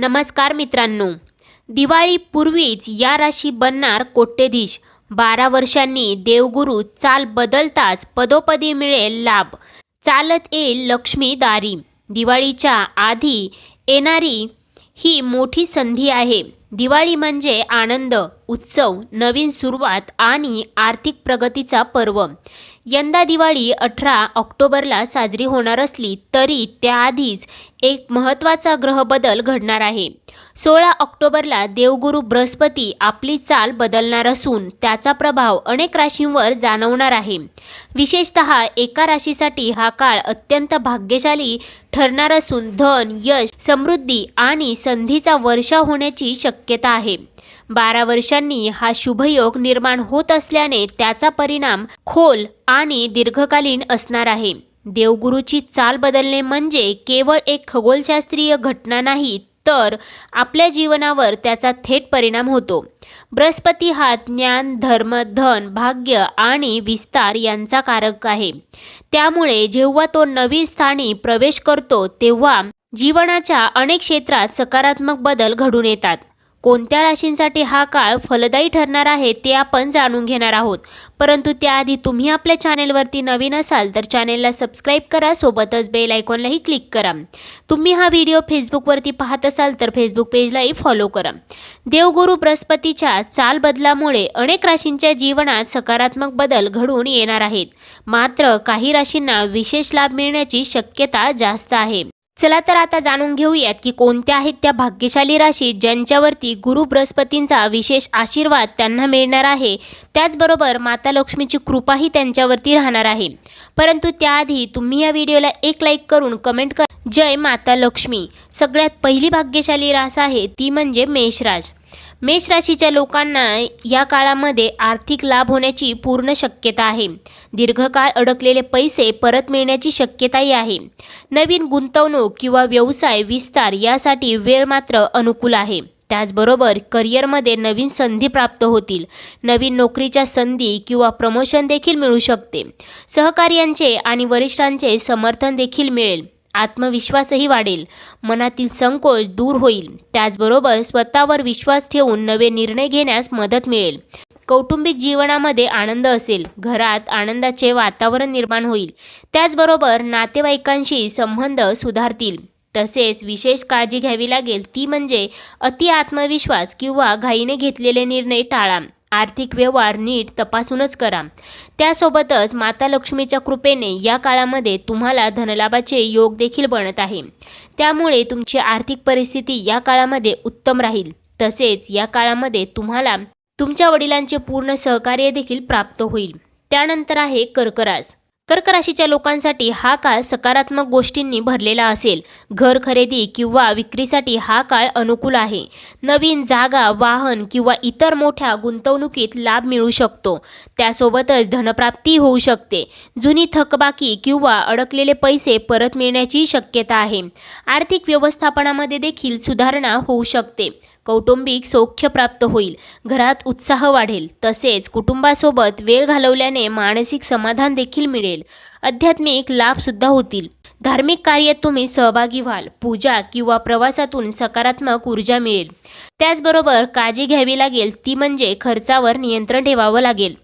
नमस्कार मित्रांनो. दिवाळीपूर्वीच या राशी बनणार कोट्यधीश बारा वर्षांनी देवगुरू चाल बदलताच पदोपदी मिळेल लाभ. चालत येईल लक्ष्मी दारी. दिवाळीच्या आधी येणारी ही मोठी संधी आहे. दिवाळी म्हणजे आनंद उत्सव नवीन सुरुवात आणि आर्थिक प्रगतीचा पर्व. यंदा दिवाळी अठरा ऑक्टोबरला साजरी होणार असली तरी त्याआधीच एक महत्त्वाचा ग्रहबदल घडणार आहे. सोळा ऑक्टोबरला देवगुरू बृहस्पती आपली चाल बदलणार असून त्याचा प्रभाव अनेक राशींवर जाणवणार आहे. विशेषत एका राशीसाठी हा काळ अत्यंत भाग्यशाली ठरणार असून धन यश समृद्धी आणि संधीचा वर्षा होण्याची शक्यता आहे. बारा वर्षांनी हा शुभयोग निर्माण होत असल्याने त्याचा परिणाम खोल आणि दीर्घकालीन असणार आहे. देवगुरूची चाल बदलणे म्हणजे केवळ एक खगोलशास्त्रीय घटना नाही तर आपल्या जीवनावर त्याचा थेट परिणाम होतो. बृहस्पती हा ज्ञान धर्म धन भाग्य आणि विस्तार यांचा कारक आहे. त्यामुळे जेव्हा तो नवीन स्थानी प्रवेश करतो तेव्हा जीवनाच्या अनेक क्षेत्रात सकारात्मक बदल घडून येतात. कोणत्या राशींसाठी हा काळ फलदायी ठरणार आहे ते आपण जाणून घेणार आहोत. परंतु त्याआधी तुम्ही आपल्या चॅनेलवरती नवीन असाल तर चॅनेलला सबस्क्राईब करा सोबतच बेल आयकॉनलाही क्लिक करा. तुम्ही हा व्हिडिओ फेसबुकवरती पाहत असाल तर फेसबुक पेजलाही फॉलो करा. देवगुरू बृहस्पतीच्या चाल बदलामुळे अनेक राशींच्या जीवनात सकारात्मक बदल घडून येणार आहेत. मात्र काही राशींना विशेष लाभ मिळण्याची शक्यता जास्त आहे. चला तर आता जाणून घेऊयात की कोणत्या आहेत त्या भाग्यशाली राशी ज्यांच्यावरती गुरु बृहस्पतींचा विशेष आशीर्वाद त्यांना मिळणार आहे. त्याचबरोबर माता लक्ष्मीची कृपाही त्यांच्यावरती राहणार आहे. परंतु त्याआधी तुम्ही या व्हिडिओला एक लाईक करून कमेंट कर. जय माता लक्ष्मी. सगळ्यात पहिली भाग्यशाली रास आहे ती म्हणजे मेषराज. मेष राशीच्या लोकांना या काळामध्ये आर्थिक लाभ होण्याची पूर्ण शक्यता आहे. दीर्घकाळ अडकलेले पैसे परत मिळण्याची शक्यताही आहे. नवीन गुंतवणूक किंवा व्यवसाय विस्तार यासाठी वेळ मात्र अनुकूल आहे. त्याचबरोबर करिअरमध्ये नवीन संधी प्राप्त होतील. नवीन नोकरीच्या संधी किंवा प्रमोशन देखील मिळू शकते. सहकार्यांचे आणि वरिष्ठांचे समर्थन देखील मिळेल. आत्मविश्वासही वाढेल. मनातील संकोच दूर होईल. त्याचबरोबर स्वतःवर विश्वास ठेवून नवे निर्णय घेण्यास मदत मिळेल. कौटुंबिक जीवनामध्ये आनंद असेल. घरात आनंदाचे वातावरण निर्माण होईल. त्याचबरोबर नातेवाईकांशी संबंध सुधारतील. तसेच विशेष काळजी घ्यावी लागेल. ती म्हणजे अति आत्मविश्वास किंवा घाईने घेतलेले निर्णय टाळा. आर्थिक व्यवहार नीट तपासूनच करा. त्यासोबतच माता लक्ष्मीच्या कृपेने या काळामध्ये तुम्हाला धनलाभाचे योग देखील बनत आहे. त्यामुळे तुमची आर्थिक परिस्थिती या काळामध्ये उत्तम राहील. तसेच या काळामध्ये तुम्हाला तुमच्या वडिलांचे पूर्ण सहकार्य देखील प्राप्त होईल. त्यानंतर आहे कर्करास कर्क राशीच्या लोकांसाठी हा काळ सकारात्मक गोष्टींनी भरलेला असेल. घर खरेदी किंवा विक्रीसाठी हा काळ अनुकूल आहे. नवीन जागा वाहन किंवा इतर मोठ्या गुंतवणुकीत लाभ मिळू शकतो. त्यासोबतच धनप्राप्ती होऊ शकते. जुनी थकबाकी किंवा अडकलेले पैसे परत मिळण्याची शक्यता आहे. आर्थिक व्यवस्थापनामध्ये देखील सुधारणा होऊ शकते. कौटुंबिक सौख्य प्राप्त होईल. घरात उत्साह वाढेल. तसेच कुटुंबासोबत वेळ घालवल्याने मानसिक समाधान देखील मिळेल. आध्यात्मिक लाभसुद्धा होतील. धार्मिक कार्यात तुम्ही सहभागी व्हाल. पूजा किंवा प्रवासातून सकारात्मक ऊर्जा मिळेल. त्याचबरोबर काळजी घ्यावी लागेल. ती म्हणजे खर्चावर नियंत्रण ठेवावं लागेल.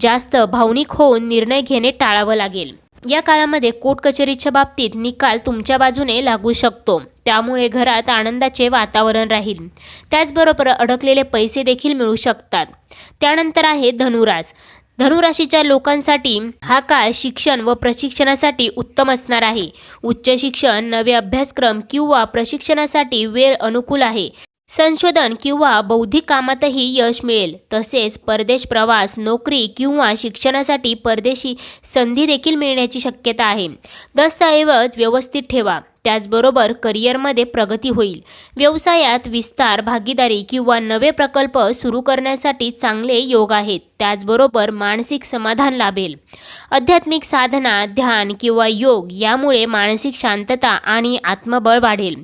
जास्त भावनिक होऊन निर्णय घेणे टाळावं लागेल. या काळामध्ये कोर्ट कचेरीच्या बाबतीत निकाल तुमच्या बाजूने लागू शकतो. त्यामुळे घरात आनंदाचे वातावरण राहील. त्याचबरोबर अडकलेले पैसे देखील मिळू शकतात. त्यानंतर आहे धनुरास धनुराशीच्या लोकांसाठी हा काळ शिक्षण व प्रशिक्षणासाठी उत्तम असणार आहे. उच्च शिक्षण नवे अभ्यासक्रम किंवा प्रशिक्षणासाठी वेळ अनुकूल आहे. संशोधन किंवा बौद्धिक कामातही यश मिळेल. तसेच परदेश प्रवास नोकरी किंवा शिक्षणासाठी परदेशी संधी देखील मिळण्याची शक्यता आहे. दस्तऐवज व्यवस्थित ठेवा. त्याचबरोबर करिअरमध्ये प्रगती होईल. व्यवसायात विस्तार भागीदारी किंवा नवे प्रकल्प सुरू करण्यासाठी चांगले योग आहेत. त्याचबरोबर मानसिक समाधान लाभेल. आध्यात्मिक साधना ध्यान किंवा योग यामुळे मानसिक शांतता आणि आत्मबळ वाढेल.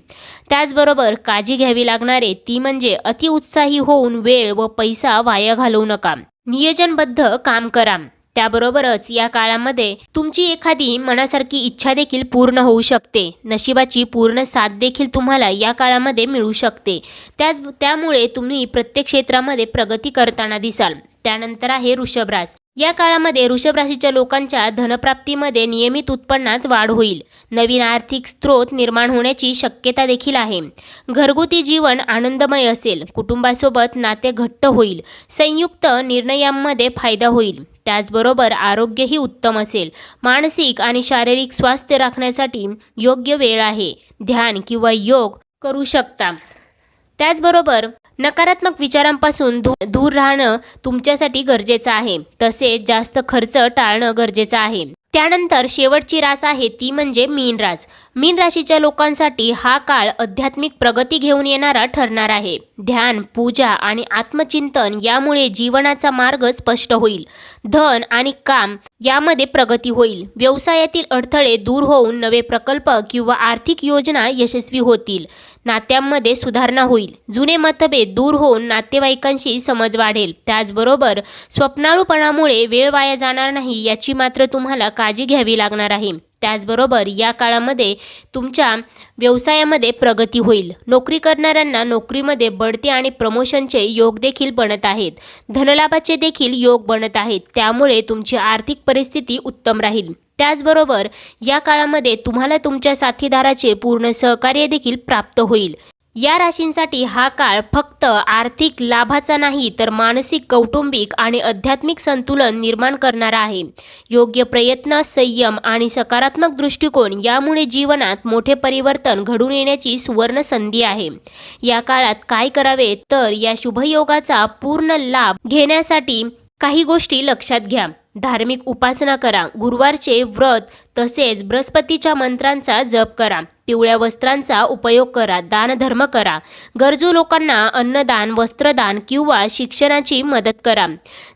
त्याचबरोबर काळजी घ्यावी लागणारे ती म्हणजे अतिउत्साही होऊन वेळ व पैसा वाया घालवू नका. नियोजनबद्ध काम करा. त्याबरोबरच या काळामध्ये तुमची एखादी मनासारखी इच्छा देखील पूर्ण होऊ शकते. नशिबाची पूर्ण साथ देखील तुम्हाला या काळामध्ये मिळू शकते. त्याच त्यामुळे तुम्ही प्रत्येक क्षेत्रामध्ये प्रगती करताना दिसाल. त्यानंतर आहे वृषभ या काळामध्ये वृषभ राशीच्या लोकांच्या धनप्राप्तीमध्ये नियमित उत्पन्नात वाढ होईल. नवीन आर्थिक स्रोत निर्माण होण्याची शक्यता देखील आहे. घरगुती जीवन आनंदमय असेल. कुटुंबासोबत नाते घट्ट होईल. संयुक्त निर्णयांमध्ये फायदा होईल. त्याचबरोबर आरोग्यही उत्तम असेल. मानसिक आणि शारीरिक स्वास्थ्य राखण्यासाठी योग्य वेळ आहे. ध्यान किंवा योग करू शकता. त्याचबरोबर नकारात्मक विचारांपासून दू दूर राहणं तुमच्यासाठी गरजेचं आहे. तसेच जास्त खर्च टाळणं गरजेचं आहे. त्यानंतर शेवटची रास आहे ती म्हणजे मीन रास. मीन राशीच्या लोकांसाठी हा काळ आध्यात्मिक प्रगती घेऊन येणारा ठरणार आहे. ध्यान पूजा आणि आत्मचिंतन यामुळे जीवनाचा मार्ग स्पष्ट होईल. धन आणि काम यामध्ये प्रगती होईल. व्यवसायातील अडथळे दूर होऊन नवे प्रकल्प किंवा आर्थिक योजना यशस्वी होतील. नात्यांमध्ये सुधारणा होईल. जुने मतभेद दूर होऊन नातेवाईकांशी समज वाढेल. त्याचबरोबर स्वप्नाळूपणामुळे वेळ वाया जाणार नाही याची मात्र तुम्हाला काळजी घ्यावी लागणार आहे. त्याचबरोबर या काळामध्ये तुमच्या व्यवसायामध्ये प्रगती होईल. नोकरी करणाऱ्यांना नोकरीमध्ये बढते आणि प्रमोशनचे योग देखील बनत आहेत. धनलाभाचे देखील योग बनत आहेत. त्यामुळे तुमची आर्थिक परिस्थिती उत्तम राहील. त्याचबरोबर या काळामध्ये तुम्हाला तुमच्या साथीदाराचे पूर्ण सहकार्य देखील प्राप्त होईल. या राशींसाठी हा काळ फक्त आर्थिक लाभाचा नाही तर मानसिक कौटुंबिक आणि आध्यात्मिक संतुलन निर्माण करणारा आहे. योग्य प्रयत्न संयम आणि सकारात्मक दृष्टिकोन यामुळे जीवनात मोठे परिवर्तन घडून येण्याची सुवर्ण संधी आहे. या काळात काय करावे? तर या शुभयोगाचा पूर्ण लाभ घेण्यासाठी काही गोष्टी लक्षात घ्या. धार्मिक उपासना करा. गुरुवारचे व्रत तसेच बृहस्पतीच्या मंत्रांचा जप करा. पिवळ्या वस्त्रांचा उपयोग करा. दानधर्म करा. गरजू लोकांना अन्नदान वस्त्रदान किंवा शिक्षणाची मदत करा.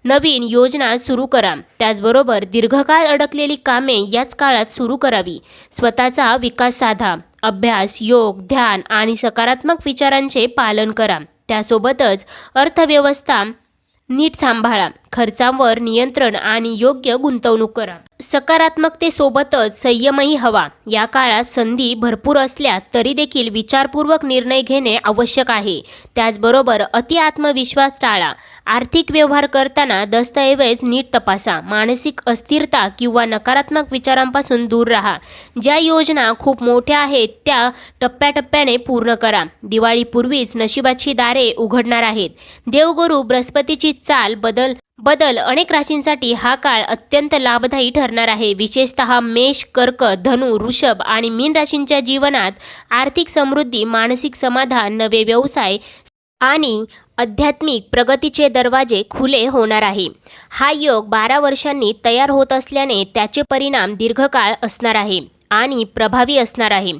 नवीन योजना सुरू करा. त्याचबरोबर दीर्घकाळ अडकलेली कामे याच काळात सुरू करावी. स्वतःचा विकास साधा. अभ्यास योग ध्यान आणि सकारात्मक विचारांचे पालन करा. त्यासोबतच अर्थव्यवस्था नीट सांभाळा. खर्चांवर नियंत्रण आणि योग्य गुंतवणूक करा. सकारात्मकतेसोबतच संयमही हवा. या काळात संधी भरपूर असल्या तरी देखील विचारपूर्वक निर्णय घेणे आवश्यक आहे. त्याचबरोबर अति आत्मविश्वास टाळा. आर्थिक व्यवहार करताना दस्तऐवज नीट तपासा. मानसिक अस्थिरता किंवा नकारात्मक विचारांपासून दूर राहा. ज्या योजना खूप मोठ्या आहेत त्या टप्प्याटप्प्याने पूर्ण करा. दिवाळीपूर्वीच नशिबाची दारे उघडणार आहेत. देवगुरू बृहस्पतीची चाल बदल बदल अनेक राशींसाठी हा काळ अत्यंत लाभदायी ठरणार आहे. विशेषतः मेष कर्क धनु ऋषभ आणि मीन राशींच्या जीवनात आर्थिक समृद्धी मानसिक समाधान नवे व्यवसाय आणि आध्यात्मिक प्रगतीचे दरवाजे खुले होणार आहे. हा योग बारा वर्षांनी तयार होत असल्याने त्याचे परिणाम दीर्घकाळ असणार आहे. आणि प्रभावी असणार आहे.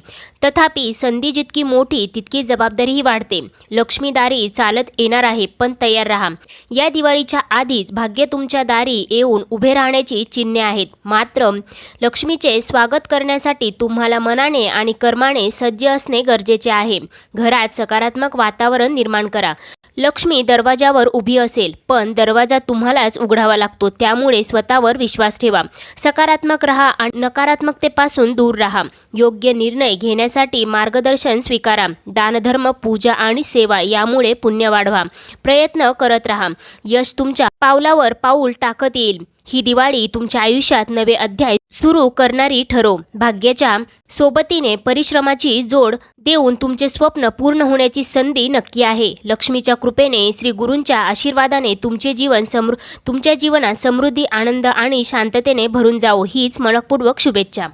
तथापि संधी जितकी मोठी तितकी जबाबदारीही वाढते. लक्ष्मीदारी चालत येणार आहे पण तयार राहा. या दिवाळीच्या आधीच भाग्य तुमच्या दारी येऊन उभे राहण्याची चिन्हे आहेत. मात्र लक्ष्मीचे स्वागत करण्यासाठी तुम्हाला मनाने आणि कर्माने सज्ज असणे गरजेचे आहे. घरात सकारात्मक वातावरण निर्माण करा. लक्ष्मी दरवाजावर उभी असेल पण दरवाजा तुम्हालाच उघडावा लागतो. त्यामुळे स्वतःवर विश्वास ठेवा. सकारात्मक रहा आणि नकारात्मकतेपासून दूर दूर राहा. योग्य निर्णय घेण्यासाठी मार्गदर्शन स्वीकारा. दानधर्म पूजा आणि सेवा यामुळे पुण्य वाढवा. प्रयत्न करत राहा. यश तुमच्या पावलावर पाऊल टाकत येईल. ही दिवाळी तुमच्या आयुष्यात नवे अध्याय सुरू करणारी ठरो. भाग्याच्या सोबतीने परिश्रमाची जोड देऊन तुमचे स्वप्न पूर्ण होण्याची संधी नक्की आहे. लक्ष्मीच्या कृपेने श्री गुरूंच्या आशीर्वादाने तुमचे जीवन समृ तुमच्या जीवनात समृद्धी आनंद आणि शांततेने भरून जावो. हीच मनपूर्वक शुभेच्छा.